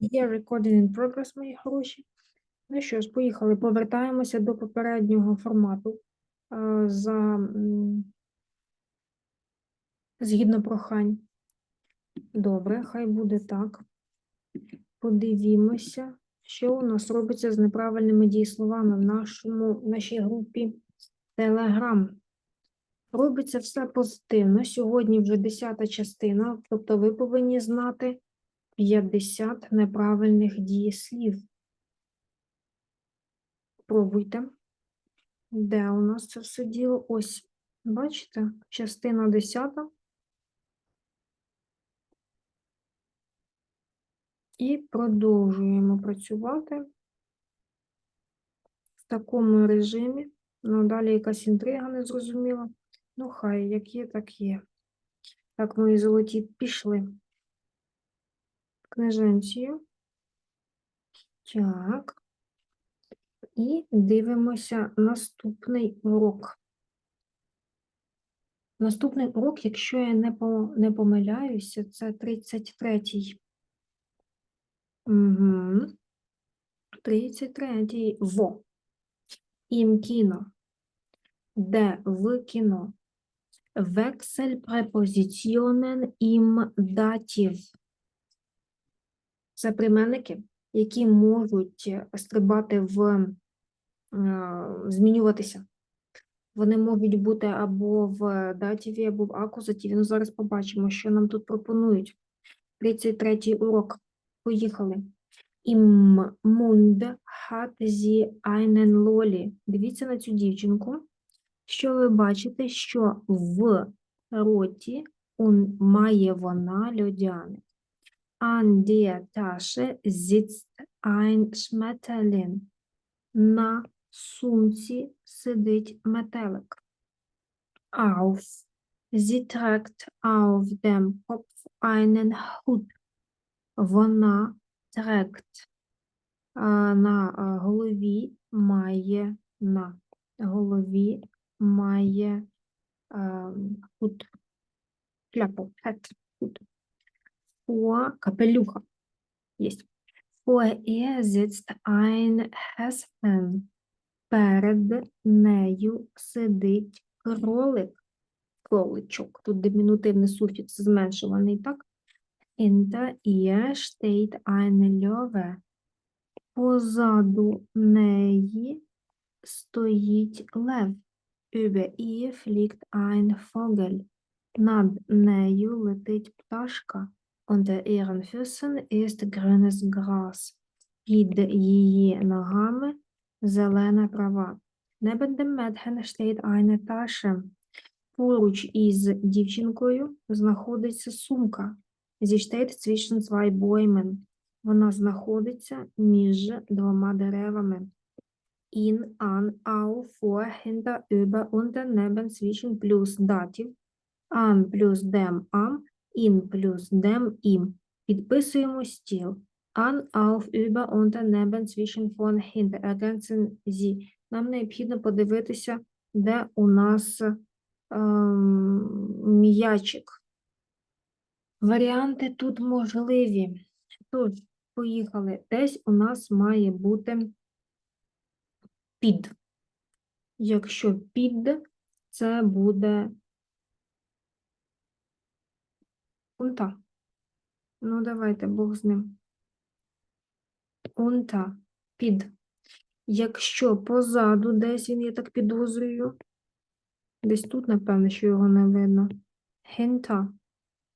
Є recording in progress, мої хороші. Ну що ж, поїхали. Повертаємося до попереднього формату. е, За, згідно прохань. Добре, хай буде так. Подивімося, що у нас робиться з неправильними дієсловами в нашому, в нашій групі Telegram. Робиться все позитивно. Сьогодні вже 10 частина, тобто ви повинні знати 50 неправильних дієслів. Пробуйте. Де у нас це все діло? Ось, бачите, частина 10. І продовжуємо працювати в такому режимі. Ну, далі якась інтрига незрозуміла. Ну, хай, як є, так є. Так, мої золоті пішли. Книженцію. Так. І дивимося наступний урок. Наступний урок, якщо я не, по, не помиляюся, це 33-й. Угу. 33-й. Во. Ім кіно. Де в кіно. Вексель-препозиціонен ім датів. Це прийменники, які можуть стрибати в е, змінюватися. Вони можуть бути або в датіві, або в акузативі. Ну, зараз побачимо, що нам тут пропонують. 33-й урок. Поїхали. Im Mund hat sie einen Lolli. Дивіться на цю дівчинку. Що ви бачите, що в роті має вона льодяник. An der Tasche sitzt ein Schmetterling. На сумці сидить метелик. Auf. Sie trägt auf dem Kopf einen Hut. Вона trägt на голові має на голові має хут. Кляпу, хет, хут. Vor капелюха. Єсть. Vor ihr sitzt ein Häschen. Перед нею сидить кролик. Кроличок. Тут димінутивний суфікс зменшуваний, так? Hinter ihr steht eine Löwe. Позаду неї стоїть лев. Über ihr fliegt ein Vogel. Над нею летить пташка. Unter ihren Füßen ist grünes Gras. Під її ногами зелена трава. Neben dem Mädchen steht eine Tasche. Поруч із дівчинкою знаходиться сумка. Sie steht zwischen zwei Bäumen. Вона знаходиться між двома деревами. In, an, auf, vor, hinter, über, unter, neben, zwischen плюс датів. An плюс dem, am, in плюс dem, im. Підписуємо стіл. An, auf, über, unter, neben, zwischen, von, hinter. Ergänzen Sie. Нам необхідно подивитися, де у нас ем, м'ячик. Варіанти тут можливі. Тож, поїхали. Десь у нас має бути під. Якщо під, це буде унта. Ну, давайте, Бог з ним. Унта, під. Якщо позаду десь він, я так підозрюю, десь тут, напевно, що його не видно. Хента.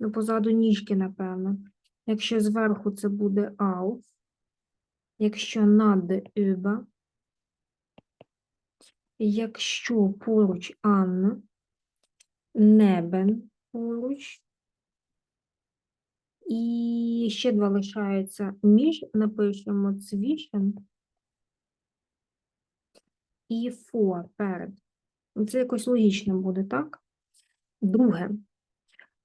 Ну, позаду ніжки, напевно. Якщо зверху це буде auf, якщо над über, якщо поруч an, neben поруч, і ще два лишаються між, напишемо zwischen і for перед. Це якось логічно буде, так? Друге.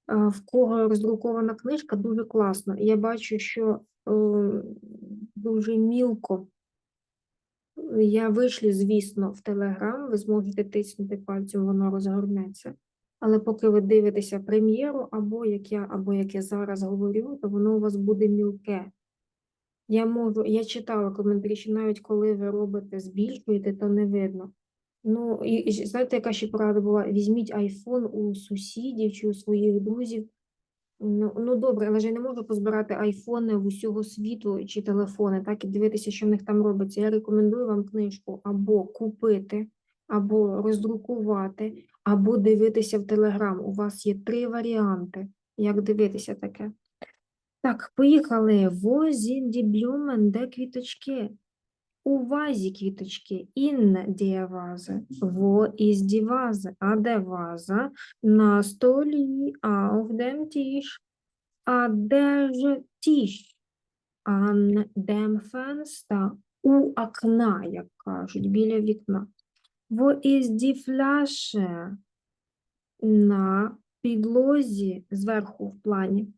Е, в кого роздрукована книжка, дуже класно. Я бачу, що е, дуже мілко. Я вишлю, звісно, в Телеграм, ви зможете тиснути пальцем, воно розгорнеться. Але поки ви дивитеся прем'єру, або як я, або як я зараз говорю, то воно у вас буде мілке. Я можу, я читала коментарі, що навіть коли ви робите, збільшуєте, то не видно. Ну, і, знаєте, яка ще порада була? Візьміть айфон у сусідів чи у своїх друзів. Ну, ну добре, але ж я не можу позбирати айфони в усього світу чи телефони, так і дивитися, що в них там робиться. Я рекомендую вам книжку або купити, або роздрукувати, або дивитися в Телеграм. У вас є три варіанти, як дивитися таке. Так, поїхали. Sind die Де квіточки? У вазі квіточки. In der Vase. Wo ist die Vase? А де ваза? На столі. Auf dem Tisch. А де ж тіш? An dem Fenster. У окна, як кажуть, біля вікна. Wo ist die Flasche? На підлозі, зверху в плані.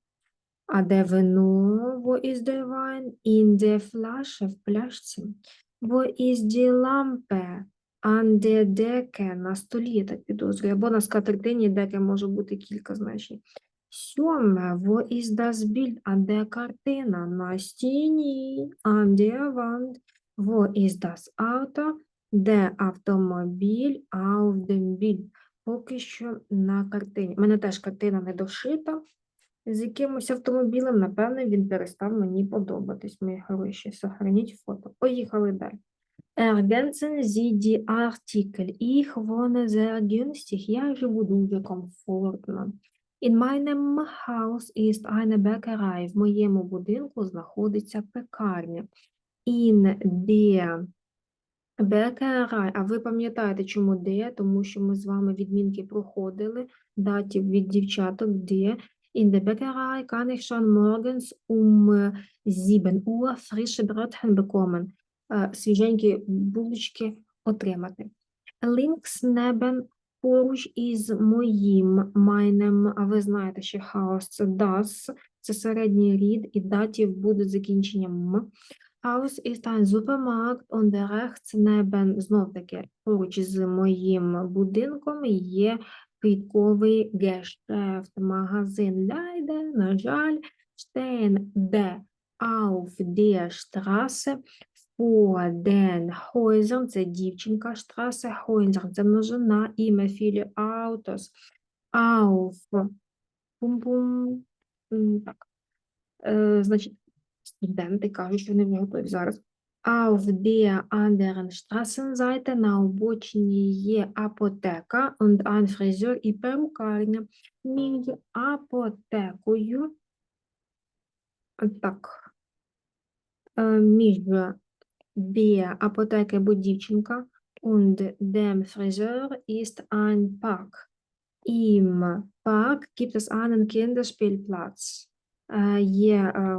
А де вино? Wo ist der Wein? In der Flasche, в пляшці. Wo ist die Lampe? An der Decke, на столі, так підозрюю. Або на скатертині деке може бути кілька значень. Сьоме, wo ist das Bild? А де картина? На стіні. An der Wand. Wo ist das Auto? Де автомобіль? Bild. Поки що на картині. У мене теж картина не дошита з якимось автомобілем, напевне, він перестав мені подобатись, мої хороші. Сохраніть фото. Поїхали далі. Ergänzen Sie die Artikel. Ich wohne sehr günstig. Я живу дуже комфортно. In meinem Haus ist eine Bäckerei. В моєму будинку знаходиться пекарня. In der Bäckerei. А ви пам'ятаєте, чому де? Тому що ми з вами відмінки проходили, датів від дівчаток, де. In der Bäckerei kann ich schon morgens um äh, 7 Uhr frische Brötchen bekommen. Свіженькі булочки отримати. Links neben поруч із моїм майнем, а ви знаєте, що хаос це das, це середній рід, і датів буде закінченням м. Haus ist ein Supermarkt und rechts neben, знов таки, поруч з моїм будинком є квітковий гешефт, магазин. Leider, на жаль, stehen де auf der Straße vor den Häusern, це дівчинка, Straße, Häuser, це множина, ім'я філі Autos, auf, пум-пум, так, Е, значить, студенти кажуть, що вони вже готові зараз. Auf der anderen Straßenseite на обочині є апотека und ein Friseur і перукарня. Між апотекою, так, е, між der Apotheke або дівчинка und dem Friseur ist ein Park. Im Park gibt es einen Kinderspielplatz. Е, Є е,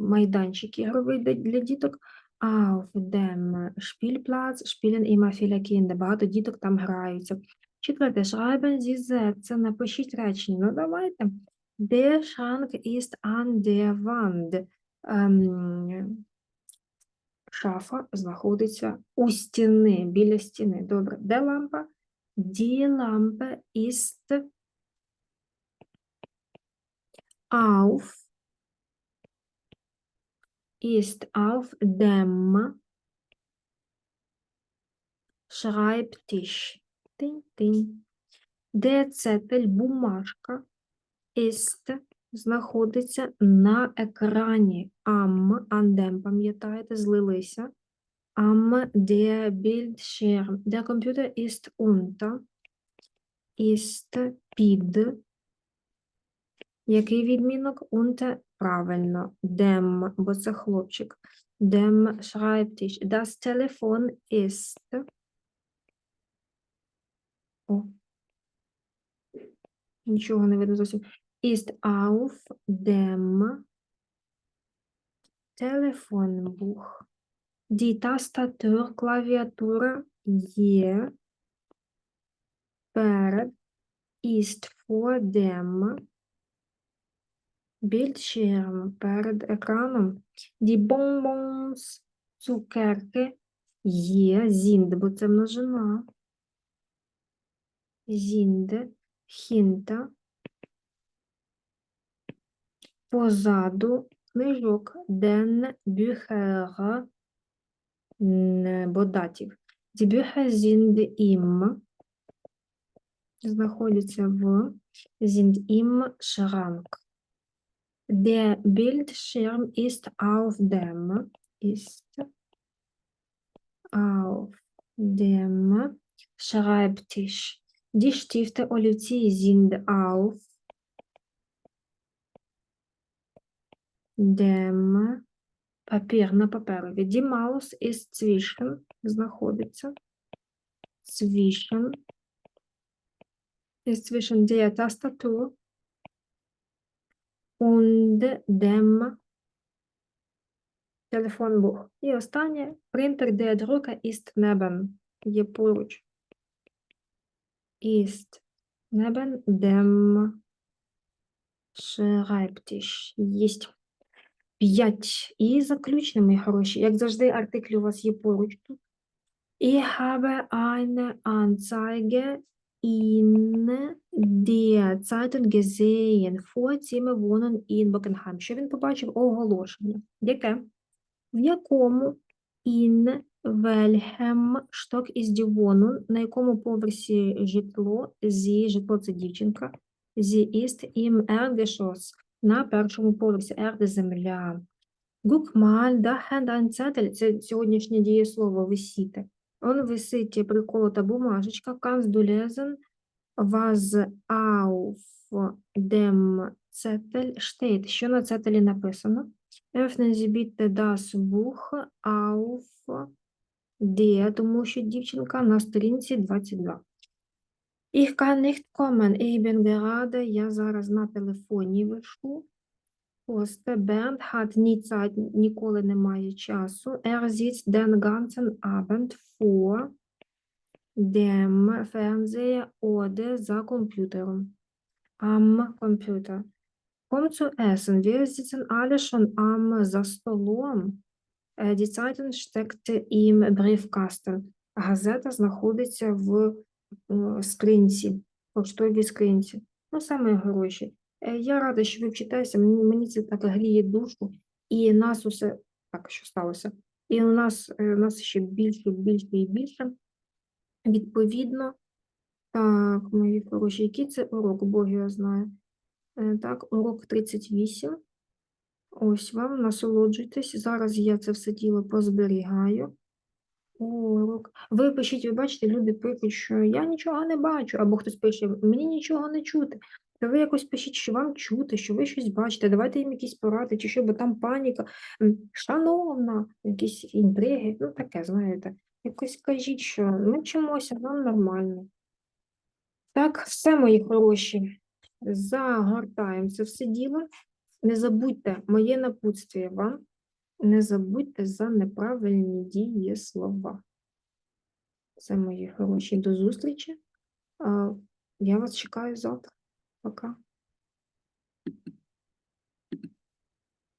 майданчик ігровий для- діток. Auf dem Spielplatz spielen immer viele Kinder. Багато діток там граються. Четверте, schreiben Sie Sätze. Напишіть речення. Ну, давайте. Der Schrank ist an der Wand. Ем, Шафа знаходиться у стіни, біля стіни. Добре. Де лампа? Die Lampe ist auf ist auf dem Schreibtisch. Тинь-тинь. Де цепель бумажка ist знаходиться на екрані. Am, андем, пам'ятаєте, злилися. Am der Bildschirm. Der Computer ist unter. Ist під. Який відмінок? Unter. Правильно. Dem, бо це хлопчик. Dem Schreibtisch. Das Telefon ist. О. Нічого не видно зовсім. Ist auf dem Telefonbuch. Die Tastatur, клавіатура є перед ist vor dem Bildschirm, перед екраном. Die Bonbons, цукерки є sind, бо це множина. Sind, hinter, позаду книжок, den Bücher, м, бо датів. Die Bücher sind im, знаходяться в, im Schrank. Der Bildschirm ist auf dem, ist auf dem Schreibtisch. Die Stifte, олівці sind auf dem Papier, на паперові. Die Maus ist zwischen, знаходиться zwischen, ist zwischen der Tastatur und dem Telefonbuch. І останнє, принтер der Drucker ist neben, є поруч. Ist neben dem Schreibtisch. Єсть. П'ять. І заключне, мої хороші. Як завжди, артикль у вас є поруч тут. Ich habe eine Anzeige in der Zeitung gesehen. Vor Zimmer wohnen in Bockenheim. Що він побачив? Оголошення. Яке? В якому in welchem Stock ist die Wohnung? На якому поверсі житло? Зі житло це дівчинка. Sie ist im Erdgeschoss. На першому поверсі Erde земля. Guck mal, da hängt ein Zettel. Це сьогоднішнє дієслово висіти. Он висить приколота бумажечка. Kannst du lesen, was auf dem Zettel steht? Що на цетелі написано? Öffnen Sie bitte das Buch auf der, тому що дівчинка на сторінці 22. Ich kann nicht kommen, ich bin gerade, я зараз на телефоні вишу. Просто Bernd hat nie Zeit, ніколи немає часу. Er sitzt den ganzen Abend vor dem Fernseher oder за комп'ютером. Am Computer. Komm zu essen. Wir sitzen alle schon am за столом. Е, Die Zeitung steckt im Briefkasten. Газета знаходиться в е, поштовій скринці. Ну, саме гроші. Е, Я рада, що ви вчитаєте, мені, це так гріє душу, і нас усе так, що сталося. І у нас, е, у нас ще більше, більше і більше. Відповідно, так, мої хороші, який це урок, Бог його знає. Е, Так, урок 38. Ось вам, насолоджуйтесь. Зараз я це все діло позберігаю. Урок. Ви пишіть, ви бачите, люди пишуть, що я нічого не бачу, або хтось пише, мені нічого не чути. То ви якось пишіть, що вам чути, що ви щось бачите, давайте їм якісь поради, чи що, бо там паніка. Шановна, якісь інтриги, ну таке, знаєте. Якось кажіть, що ми вчимося, нам нормально. Так, все, мої хороші. Загортаємо це все діло. Не забудьте моє напутствие вам. Не забудьте за неправильні дієслова. Це мої хороші. До зустрічі. Я вас чекаю завтра. Пока.